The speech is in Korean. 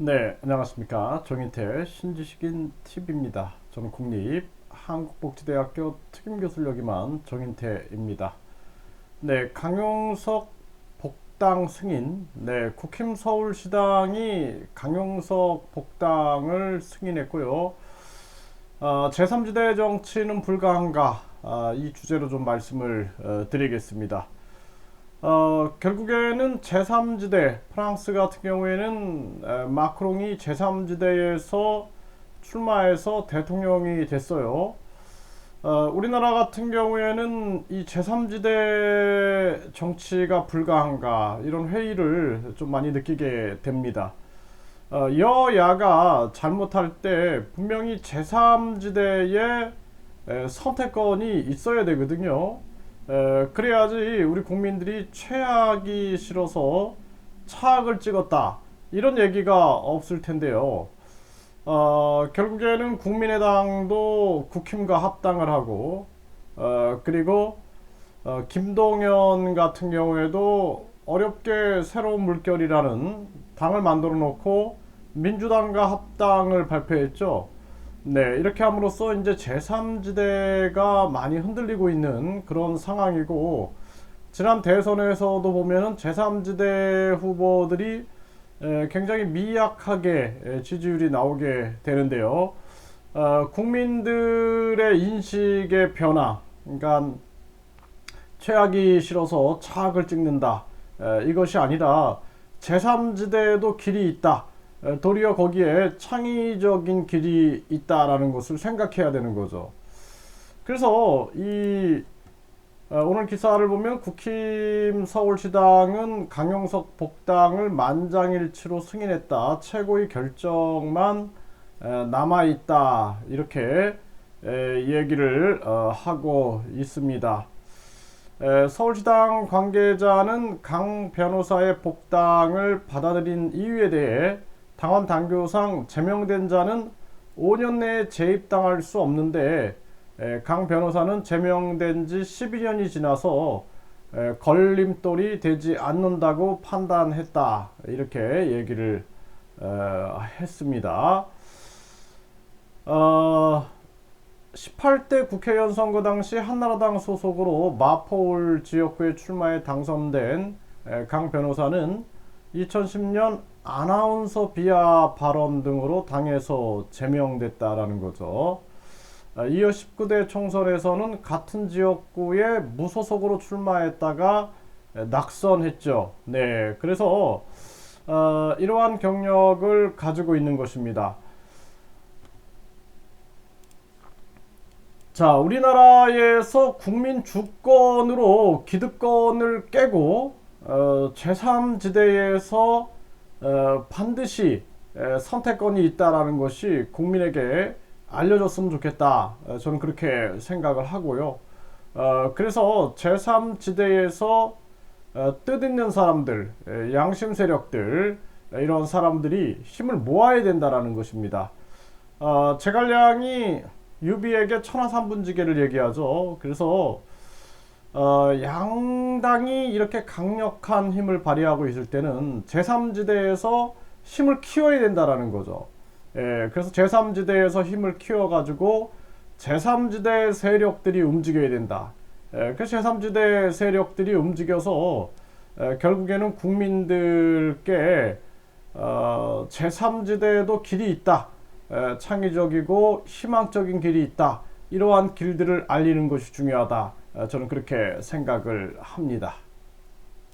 네, 안녕하십니까. 정인태 신지식인 TV입니다. 저는 국립 한국복지대학교 특임교수를 역임한 정인태입니다. 네, 강용석 복당 승인. 네, 국힘 서울시당이 강용석 복당을 승인했고요. 어, 제3지대 정치는 불가한가? 아, 이 주제로 좀 말씀을 어, 드리겠습니다. 어, 결국에는 제3지대 프랑스 같은 경우에는 에, 마크롱이 제3지대에서 출마해서 대통령이 됐어요. 어, 우리나라 같은 경우에는 이 제3지대 정치가 불가한가 이런 회의를 좀 많이 느끼게 됩니다. 어, 여야가 잘못할 때 분명히 제3지대에 선택권이 있어야 되거든요. 에, 그래야지 우리 국민들이 최악이 싫어서 차악을 찍었다 이런 얘기가 없을 텐데요. 어, 결국에는 국민의당도 국힘과 합당을 하고 어, 그리고 어, 김동연 같은 경우에도 어렵게 새로운 물결이라는 당을 만들어 놓고 민주당과 합당을 발표했죠. 네, 이렇게 함으로써 이제 제3지대가 많이 흔들리고 있는 그런 상황이고, 지난 대선에서도 보면은 제3지대 후보들이 에, 굉장히 미약하게 에, 지지율이 나오게 되는데요. 어, 국민들의 인식의 변화, 그러니까 최악이 싫어서 차악을 찍는다. 에, 이것이 아니라 제3지대에도 길이 있다. 에, 도리어 거기에 창의적인 길이 있다라는 것을 생각해야 되는 거죠. 그래서 이 어, 오늘 기사를 보면 국힘 서울시당은 강용석 복당을 만장일치로 승인했다. 최고의 결정만 에, 남아 있다. 이렇게 에, 얘기를 어, 하고 있습니다. 에, 서울시당 관계자는 강 변호사의 복당을 받아들인 이유에 대해 당원 당규상 제명된 자는 5년 내에 재입당할 수 없는데 에, 강 변호사는 제명된 지 12년이 지나서 에, 걸림돌이 되지 않는다고 판단했다 이렇게 얘기를 어, 했습니다. 어, 18대 국회의원 선거 당시 한나라당 소속으로 마포울 지역구에 출마해 당선된 에, 강 변호사는 2010년 아나운서 비하 발언 등으로 당에서 제명됐다라는 거죠. 아, 이어 19대 총선에서는 같은 지역구에 무소속으로 출마했다가 에, 낙선했죠. 네, 그래서 어, 이러한 경력을 가지고 있는 것입니다. 자, 우리나라에서 국민 주권으로 기득권을 깨고 어, 제3지대에서 어, 반드시 에, 선택권이 있다라는 것이 국민에게 알려줬으면 좋겠다. 어, 저는 그렇게 생각을 하고요. 어, 그래서 제3지대에서 어, 뜻있는 사람들, 에, 양심 세력들 에, 이런 사람들이 힘을 모아야 된다라는 것입니다. 어, 제갈량이 유비에게 천하삼분지계를 얘기하죠. 그래서 어, 양당이 이렇게 강력한 힘을 발휘하고 있을 때는 제3지대에서 힘을 키워야 된다라는 거죠. 예, 그래서 제3지대에서 힘을 키워가지고 제3지대 세력들이 움직여야 된다. 예, 그래서 제3지대 세력들이 움직여서 예, 결국에는 국민들께 어, 제3지대에도 길이 있다. 에, 창의적이고 희망적인 길이 있다. 이러한 길들을 알리는 것이 중요하다. 에, 저는 그렇게 생각을 합니다.